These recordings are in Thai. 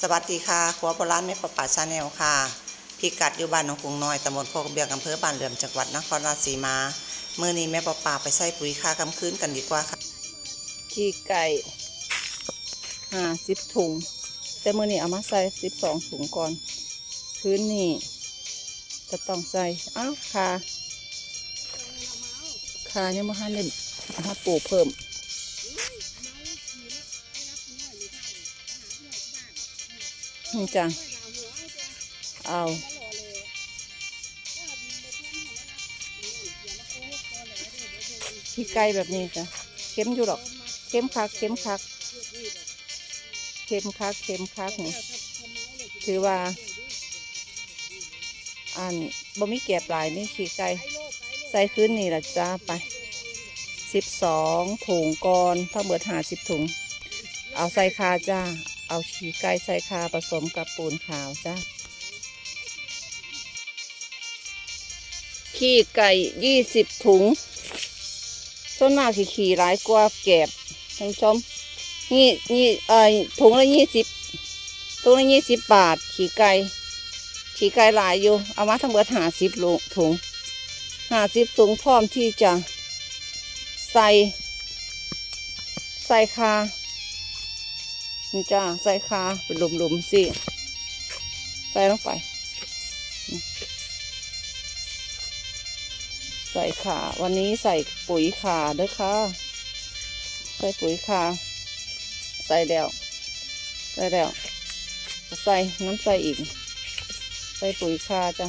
สวัสดีค่ะครัวโบราณไม่ประปาชาแนลค่ะ พิกัดอยู่บ้านหนองกรุงน้อยตำบลโคกเบียงอำเภอบ้านเหลื่อมจังหวัดนครราชสีมาเมื่อนี้แม่ประปาไปใส่ปุ๋ยค่ากำคืนกันดีกว่าค่ะ ขี้ไก่ห้าสิบถุง แต่เมื่อนี้เอามาใส่สิบสองถุงก่อน พื้นนี่จะต้องใส่อ้าวคาคายังไม่ทันได้เอามาปลูกเพิ่ม นี่จ้ะเอาขี้ไก่แบบนี้จ้ะเค็มอยู่หรอกเค็มคักเค็มคักเค็มคักเค็มคักนี่ถือว่า อันบ่มีแก็บลายนี่ขี้ไก่ใส่คืนนี่ละจ้าไปสิบสองถุงก่อนทั้งเบิดหาสิบถุง เอาใส่คาจ้า เอาขีไก่ใส่คาผสมกับปูนขาวจ้าขี้ไก่ยี่สิบถุงส่วนมากขี่ขี่หลายกว่าแกบท่านชมนี่นี่เอ่อถุงละยี่สิบถุงละยี่สิบบาท ขี่ไก่ขี่ไก่หลายอยู่ เอามาทั้งเบิดหาสิบลูกถุงหาสิบถุงพร้อมที่จะใส่ใส่คา นี่จ้าใส่คาเป็นหลุมๆสิใส่ลงไป ใส่ขาวันนี้ใส่ปุ๋ยขาด้วยค่ะ ใส่ปุ๋ยขาใส่แล้ว ใส่แล้ว ใส่น้ำใส่อีก ใส่ปุ๋ยขาจ้ะ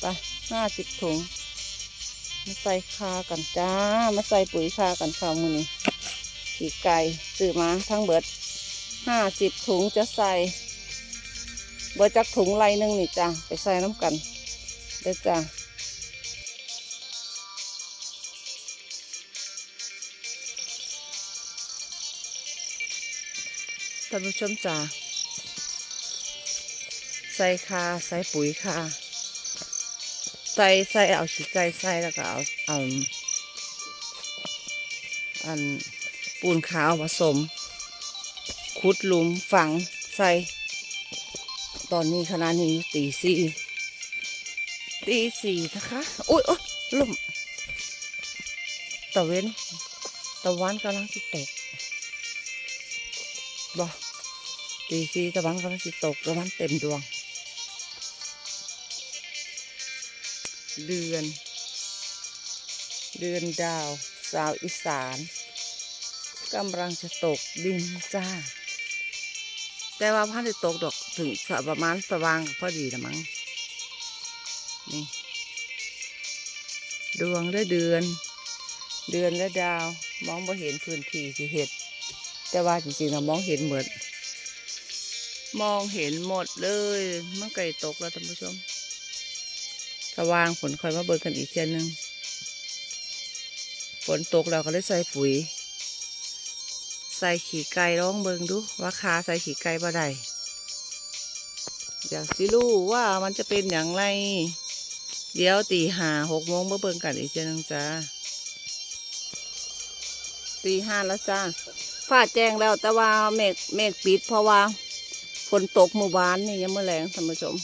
ไปห้าสิบถุง มาใส่คากันจ้า มาใส่ปุ๋ยคากันข้ามือนี้ ขี่ไก่ซื้อมาทั้งเบิดห้าสิบถุงจะใส่เบิดจักถุงไรหนึงนี่จ้าไปใส่น้ำกันเด้อจ้าท่านผู้ชมจ้าใส่คาใส่ปุ๋ยคาใส่ใส่เอาขี้ไก่ใส่แล้วก็เอาเอาอัน ปูนขาวผสม ขุดหลุมฝังใส่ ตอนนี้ขณะนี้ตีสี่ตีสี่นะคะอุ้ยโอ๊ยล่มตะเวนตะวันกำลังสิตกบ่ตีสี่ตะวันกำลังสิตกตะวันเต็มดวง เดือน เดือนดาว สาวอีสาน กำลังจะตกดินจ้า แต่ว่าพันจะตกดอกถึงประมาณสว่างพอดีละมั้งนี่ดวงและเดือน เดือนและดาว มองบ่เห็นพื้นที่ที่เห็ด แต่ว่าจริงๆเรามองเห็นเหมดมองเห็นหมดเลยมันไก่ตกแล้วท่านผู้ชมสว่างฝนคอยมาเบิกกันอีกเทียนหนึ่งฝนตกเราก็เลยใส่ปุ๋ย ใส่ขี้ไก่ร้องเบิงดูว่าคาใส่ขี้ไก่บ่ได้อยากสิรู้ว่ามันจะเป็นอย่างไร เดี๋ยวตีห้าหกโมงมาเบิ่งกันอีกเจ้านึงจ้าตีห้าแล้วจ้าฟ้าแจ้งแล้วแต่ว่าเมฆเมฆปิด เพราะว่าฝนตกเมื่อวานนี่ยังเมื่อแรงท่านผู้ชม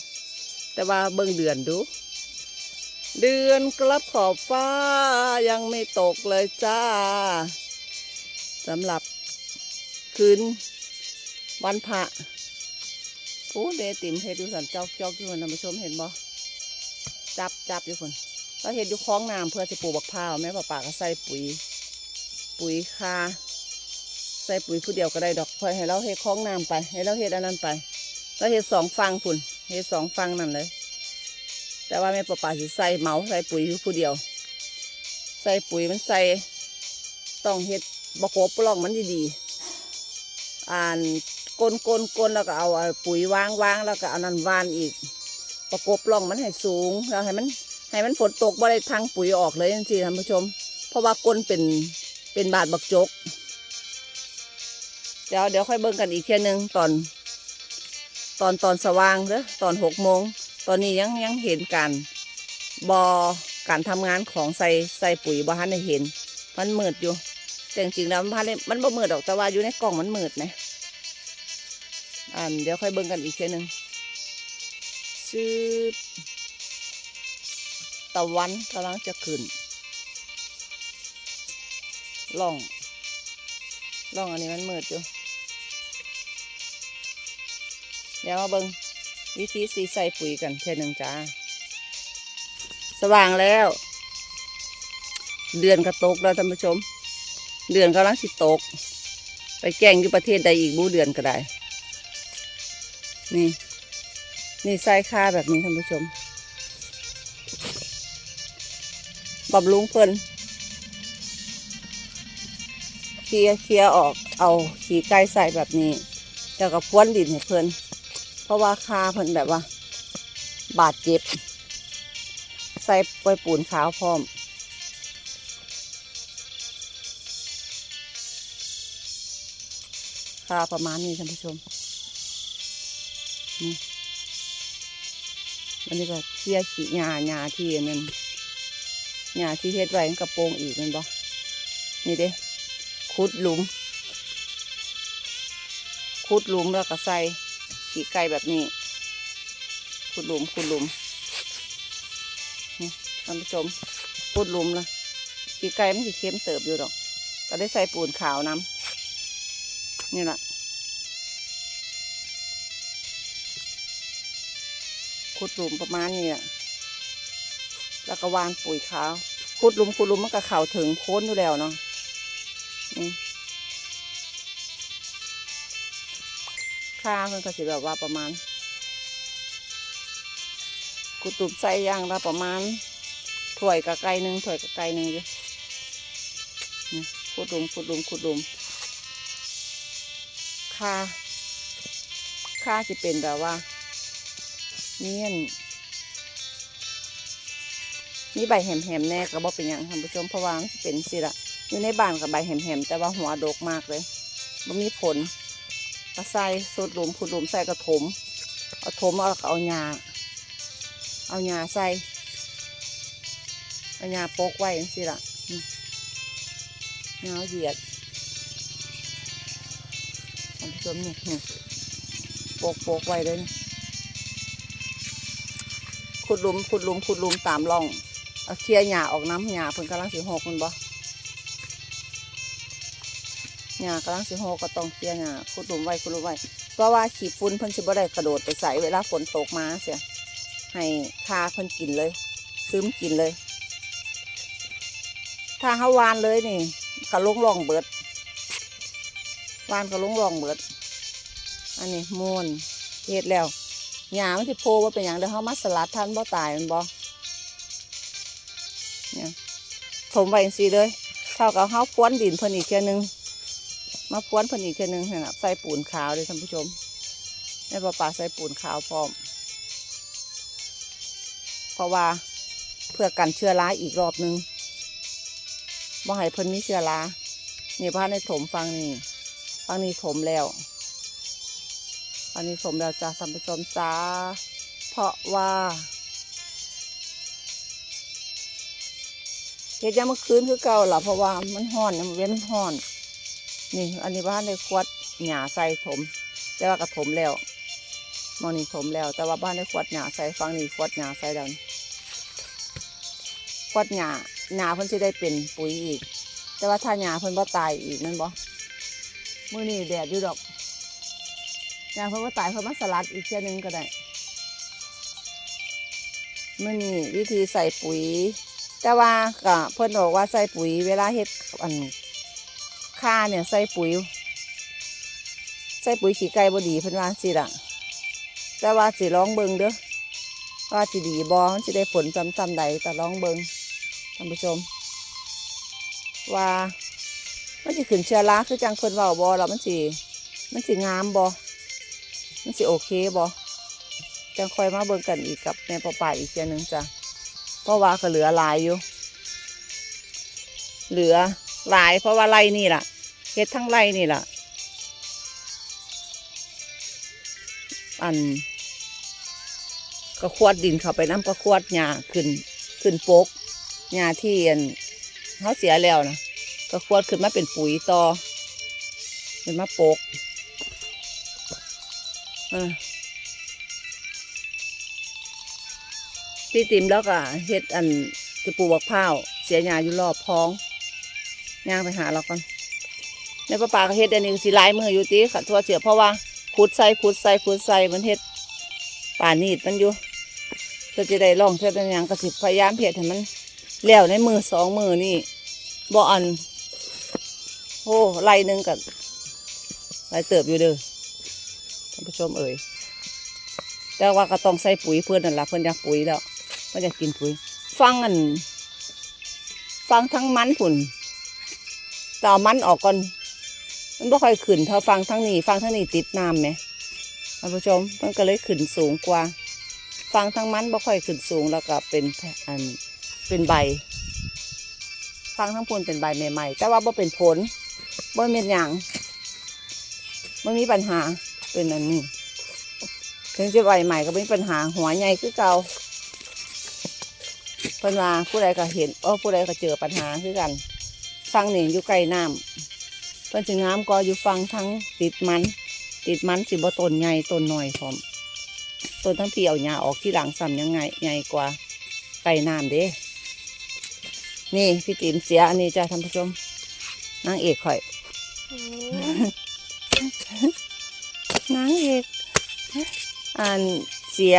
แต่ว่าเบิ่งเดือนดู เดือนกลับขอบฟ้ายังไม่ตกเลยจ้าสำหรับ คืนวันพระผู้เดติมเฮ็ดอยู่สันเจ้าจอกอยู่ท่านผู้ชมเห็นบ่จับจับอยู่คนเราเฮ็ดอยู่คลองน้ำเพื่อจะปลูกบักพร้าวแม่ป้าป่าก็ใส่ปุ๋ย ปุ๋ยคาใส่ปุ๋ยผู้เดียวก็ได้ดอกพื่อให้เราเฮ็ดคลองน้ำไป ให้เราเฮ็ดอันนั้นไปเราเฮ็ดสองฟังพุ่นเฮ็ดสองฟังนั่นเลย แต่ว่าแม่ป้าป่าสิใส่เมาใส่ปุ๋ยผู้เดียว ใส่ปุ๋ยมันใส่ต้องเฮ็ดบกบปล่องมันดีๆ อ่านกลนกลนกลแล้วก็เอาปุ๋ยวางวางแล้วก็เอานันวานอีก ประกบร่องมันให้สูงแล้วให้มันให้มันฝนตกบ่ได้ทางปุ๋ยออกเลยจริงๆท่านผู้ชม เพราะว่ากลนเป็นเป็นบาดบักจก เดี๋ยวเดี๋ยวค่อยเบิ่งกันอีกเทียหนึงตอนตอนตอนสว่างเด้อตอนหกโมงตอนนี้ยังยังเห็นการบอการทำงานของใส่ใส่ปุ๋ยบ่ทันได้เห็น มันมืดอยู่ แต่จริงๆแล้วมันบ่ทันได้มันบ่มืดดอกแต่ว่าอยู่ในกล่องมันมืดไหมอันเดี๋ยวค่อยเบิ่งกันอีกเทีหนึ่งชื่อตะวันกำลังจะขึ้นล่องล่องอันนี้มันมืดอยู่เดี๋ยวมาเบิ่งวิธีสีใส่ปุ๋ยกันเทียหนึ่งจ้า สว่างแล้ว เดือนก็ตกแล้วท่านผู้ชม เดือนกำลังสิตก ไปแกงอยู่ประเทศใดอีกบูเดือนก็ได้ นี่ นี่ไส้ค่าแบบนี้ท่านผู้ชมบำรุงเพิ่นเคลียร์เคลียร์ออกเอาขี้ไก่ใส่แบบนี้ แล้วก็พ้วนดินให้เพิ่นเพราะว่าคาเพิ่นแบบว่า บาดเจ็บ ใส่ปล่อยปูนขาวพร้อม ค่าประมาณนี้ท่านผู้ชมนี่อันนี้ก็เคลียร์ขี้หญ้าหญ้าที่นนั้นหญ้าที่เฮ็ดไว้กระโปรงอีกมันบ่นี่เด้ขุดหลุมขุดหลุมแล้วก็ใส่ขี้ไก่แบบนี้ขุดหลุมขุดหลุมนี่ท่านผู้ชมขุดหลุมละขี้ไก่มันสิเค็มเติบอยู่ดอก ก็ได้ใส่ปูนขาวน้ำ นี่แหละขุดหลุมประมาณนี้อะแล้วก็วางปุ๋ยขาวขุดหลุมขุดหลุมมันก็เข่าถึงโค้นอยู่แล้วเนาะนี่ค่ามันก็สิแบบว่าประมาณขุดหลุมใส่ย่างละประมาณถ้วยกับไก่หนึ่งถ้วยกับไก่หนึ่งอยู่ขุดหลุมขุดหลุมขุดหลุม ค่าค่าจะเป็นแบบว่าเนียนมีใบแหมๆแน่ก็บอกเป็นอย่างท่านผู้ชมเพราะว่ามันเป็นสิละอยู่ในบ้านกับใบแหมๆแต่ว่าหัวดกมากเลยมันมีผลก็ใส่สูดหลุมขุดหลุมใส่กระถมเอาถมเอาเอาหญ้าเอาหญ้าใส่เอาหญ้าโปกไว้สิละนี่หญ้าเหยียด มนี่นี่โปกโปกไว้เลยขุดหลุมขุดหลุมขุดหลุมตามร่องเอาเคลียร์หญ้าออกน้ำหญ้าเพิ่นกำลังสิหกมันบ่หญ้ากำลังสิหกก็ต้องเคลียร์หญ้าขุดหลุมไว้ขุดหลุมไว้เพราะว่าขี้ฝุ่นเพิ่นสิบ่ได้กระโดดไปใส่เวลาฝนตกมาเสียให้คาเพิ่นกินเลย ซึมกินเลย ถ้าเฮาวานเลยนี่ก็ลงร่องเบิดวานก็ลงร่องเบิด อันนี้มูนเฮ็ดแล้วหญ้ามันสิโพว่าเป็นอย่างเดี๋ยวเขามาสลัดท่านบ่ตายมันบ่เนี่ยถมไว้จังซี่เลยเท่ากับเขาพรวนดินเพิ่นอีกเทื่นึงมาพรวนเพิ่นอีกเทื่นึงนะใส่ปูนขาวเลยท่านผู้ชมแม่ปลาปลาใส่ปูนขาวพร้อม เพราะว่าเพื่อกันเชื้อราอีกรอบนึงบ่ให้เพิ่นมีเชื้อรานี่พาในถมฟังนี่ฟังนี่ถมแล้ว อันนี้ผมแล้วจ้าท่านผู้ชมจ้า เพราะว่าเฮ็ดยามเมื่อคืนคือเก่าล่ะเพราะว่ามันห้อนมันเว้นห้อน นี่ อันนี้บ้านในขวดหญ้าใส่ถม แต่ว่ากระถมแล้วมองนี่ถมแล้ว แต่ว่าบ้านในขวดหญ้าใส่ฟังนี่ขวดหญ้าใส่แล้วนี่ขวดหญ้าหญ้าเพิ่นสิได้เป็นปุ๋ยอีก แต่ว่าถ้าหญ้าเพิ่นบ่ตายอีกนั่นบ่มื้อนี้แดดอยู่ดอก ยางเพิ่นว่าตายเพิ่นมาสลัดอีกเที่ยหนึงก็ได้มื่อนี้วิธีใส่ปุ๋ย แต่ว่าก็เพิ่นบอกว่าใส่ปุ๋ย เวลาเฮ็ดอันค่าเนี่ยใส่ปุ๋ย ใส่ปุ๋ยขี้ไก่บ่ดีเพิ่นว่าสิล่ะ แต่ว่าสิลองเบิ่งเด้อว่าสิดีบ่มันสิได้ผลซ้ำๆใดแต่ลองเบิ่งท่านผู้ชม ว่ามันสิขึ้นเชื้อราคือจังเพิ่นเว้าบ่แล้วมันสิมันสิงามบ่ มันสิโอเคบอจังคอยมาเบิ่งกันอีกกับแม่ปอป่าอีกเทียนึงจ้ะเพราะว่าก็เหลือลายอยู่ เหลือลาย เพราะว่าไรนี่ล่ะเฮ็ดทั้งไรนี่ล่ะ อันก็ควดดินเข้าไปน้ำก็ควดหญ้าขึ้นขึ้นปกหญ้าที่อันเขาเสียแล้วนะก็ควดขึ้นมาเป็นปุ๋ยต่อเป็นมาปก พี่ติ๋มแล้วก็เฮ็ดอันจะปลูกบักพร้าวเสียหญ้าอยู่รอบพ้องย่างไปหาเราก่อนในป้าป่าก็เฮ็ดอันนี้สิหลายมืออยู่ติขัดทั่วเสียเพราะว่าขุดใส่ขุดใส่ขุดใส่มันเฮ็ดป่านีดมันอยู่เพื่อจะได้ลองเท่านั้นยังก็สิบพยายามเฮ็ดให้มันแล้วในมือสองมือนี่บ่อันโอ้ไล่หนึ่งกับไล่เติบอยู่เด้อานผู้ชมเอ่ยแต่ว่าก็ต้องใส่ปุ๋ยเพื่อนนั่นละเพื่อนอยากปุ๋ยแล้วเพื่อนอยากกินปุ๋ย ฟังอัน ฟังทั้งมันผุ่นต่อมันออกก่อน มันไม่ค่อยขึ้นเท่าฟังทั้งนี้ ฟังทั้งนี้ติดน้ำไหมท่านผู้ชมมันก็เลยขึ้นสูงกว่า ฟังทั้งมันไม่ค่อยขึ้นสูงแล้วก็เป็นอันเป็นใบ ฟังทั้งพนเป็นใบใหม่ๆ แต่ว่าบ่เป็นผลบ่เป็นหยังบ่มีปัญหา เป็นอันนี้ถึงจะใบใหม่ก็ไม่มีปัญหาหัวใหญ่คือเก่าเพิ่นว่าผู้ใดก็เห็นเออผู้ใดก็เจอปัญหาคือกันฟังนี่อยู่ใกล้น้ำเพิ่นสิงามก็อยู่ฟังทั้งติดมัน ติดมันสิบ่ต้นใหญ่ต้นหน้อยพร้อมต้นทั้งพี่เอาหญ้าออกที่หลังซ้ำยังไงใหญ่กว่าใกล้น้ำเด้ นี่พี่ติ๋มเสียอันนี้จ้าท่านผู้ชมนางเอกข่อย นางเอกอันเสีย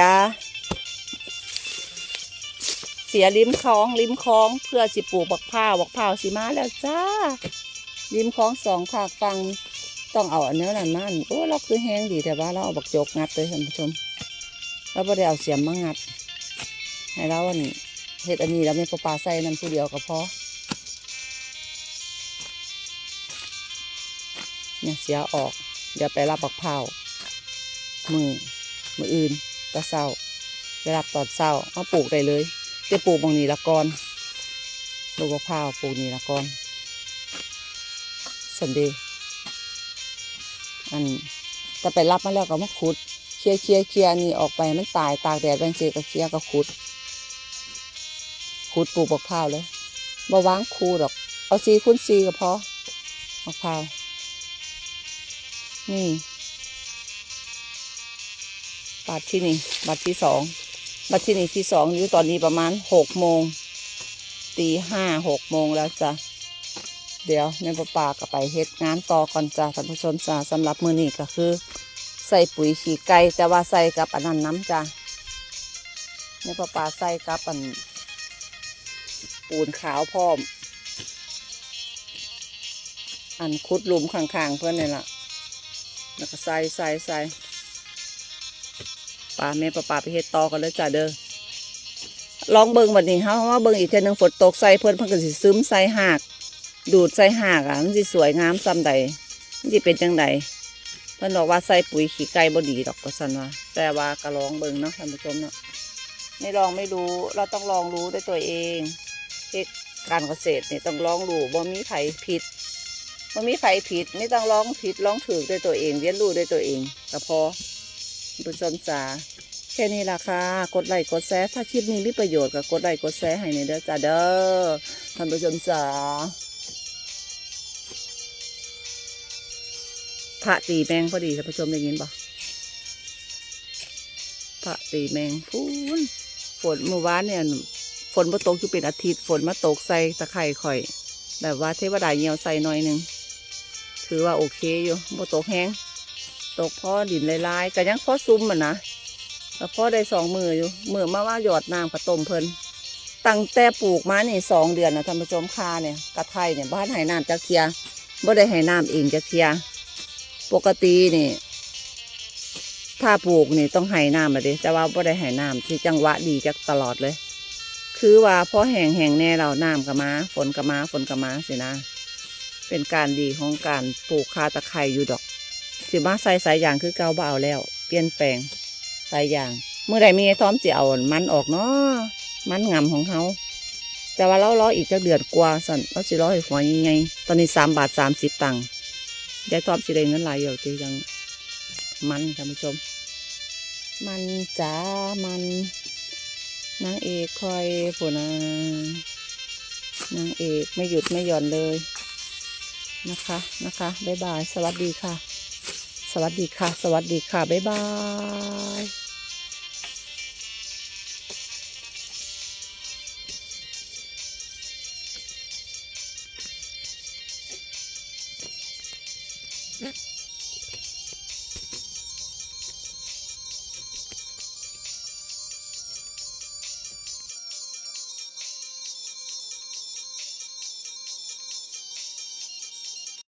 เสียริมคลองริมคลองเพื่อสิปลูกบักพร้าวบักพร้าวสิมาแล้วจ้าริมคลองสองภาคฟังต้องเอาอันนี้นั่นนั่นโอ้เราคือแห้งดีแต่ว่าเราเอาบักจกงัดเลยท่านผู้ชมเราไม่ได้เอาเสียมมางัด ให้เราอันเฮ็ดอันนี้แล้วไม่ปลาปาใส่นั่นผู้เดียวก็พอเนี่ยเสียออก เดี๋ยวไปรับบักเผา มือมืออื่นตะเศร้าไปรับตอนเศร้ามาปลูกได้เลยจะปลูกบางนี้ละก่อนลูกบักเผาวปลูกนี่ละก่อนสันเดอันจะไปรับมาแล้วก็มาขุดเคลียร์เคลียร์เคลียร์นี่ออกไปมันตายตากแดดแบงเจก็เคลียร์ก็ขุดขูดปลูกบักพร้าวเลยบ่วางคูดอก เอาซีคูณซีก็พอบักพร้าวนี่ บาทที่นี่บาทที่สองบาทที่นี่ที่สองอยู่ตอนนี้ประมาณหกโมงตีห้าหกโมงแล้วจ้ะเดี๋ยวในปลาปาก็ไปเฮ็ดงานต่อก่อนจ้ะท่านผู้ชมจ้ะสำหรับมือนี้ก็คือ ใส่ปุ๋ยขี้ไก่แต่ว่าใส่กับอันนั้นน้ำจ้ะในปลาปาใส่กับอันปูนขาวพร้อม อันคุดลุมข้างๆเพื่อนนี่ล่ะแล้วก็ใส่ใส่ใส่ ปลาแม่ปลาปลาไปเฮ็ดต่อกันเลยจ้ะเด้อลองเบิ่งบัดนี้เฮาว่าเบิ่งอีกเทื่อหนึงฝนตกใส่เพิ่นเพิ่นก็สิซึมใส่หาก ดูดใส่หากอะมันสิสวยงามซ้ำใดมันสิเป็นจังใดเพิ่นบอกว่าใส่ปุ๋ยขี้ไก่บ่ดีดอกก็ซั่นว่าแต่ว่าก็ลองเบิ่งเนาะท่านผู้ชมเนาะไม่ลองไม่รู้เราต้องลองรู้ด้วยตัวเองเฮ็ดการเกษตรนี่ต้องลองรู้บ่มีไผผิดบ่มีไผผิดไม่ต้องลองผิดลองถูกด้วยตัวเองเรียนรู้ด้วยตัวเองก็พอ คุณผู้ชมจ๋าแค่นี้ล่ะค่ะ กดไลค์กดแชร์ถ้าคลิปนี้มีประโยชน์ก็กดไลค์กดแชร์ให้ในเด้อจ้าเด้อท่านผู้ชมจ๋าพระตีแมงพอดีท่านผู้ชมได้ยินบ่พระตีแมงพูนฝนเมื่อวานเนี่ยฝนมาตกอยู่เป็นอาทิตย์ฝนมาตกใส่ตะไคร่ข่อย แบบว่าเทวดาเหี่ยวใส่หน่อยหนึ่งถือว่าโอเคอยู่บ่ตกแห้ง ตกพ่อดินลายๆก็ยังพ่อซุ่มมันนะก็พอได้สองมืออยู่มือมาว่าหยอดน้ำกระต้มเพลินตั้งแต่ปลูกมานี่สองเดือนนะท่านผู้ชมคาเนี่ยกระไทยเนี่ยบ้านให้น้ำจักเทียบ่ได้ให้น้ำเองจักเทียปกตินี่ ถ้าปลูกนี่ต้องให้น้ำมาดิแต่ว่าบ่ได้ให้น้ำที่จังหวะดีจักตลอดเลย คือว่าพอแห้งแห้งแน่เราน้ำกับมาฝนกับมาฝนกับมาสินะ เป็นการดีของการปลูกคาตะไคร่อยู่ดอก สิมาใส่สายยางคือเก่าบ่เอาแล้ว เปลี่ยนแปลงสายยางเมื่อใดมีท้อมสิเอามันออกเนาะมันงำของเขาแต่ว่าเรารออีกจะเดือนกว่าสั่นเราสิรอให้หัวยังไง ตอนนี้สามบาทสามสิบตังค์ยายท้อมสิได้เงินหลายอยู่ที่ยังมันท่านผู้ชม มันจ้ามันนางเอกคอยผุนะนางเอกไม่หยุดไม่หย่อนเลยนะคะนะคะบ๊ายบาย สวัสดีค่ะ สวัสดีค่ะ สวัสดีค่ะ บ๊ายบาย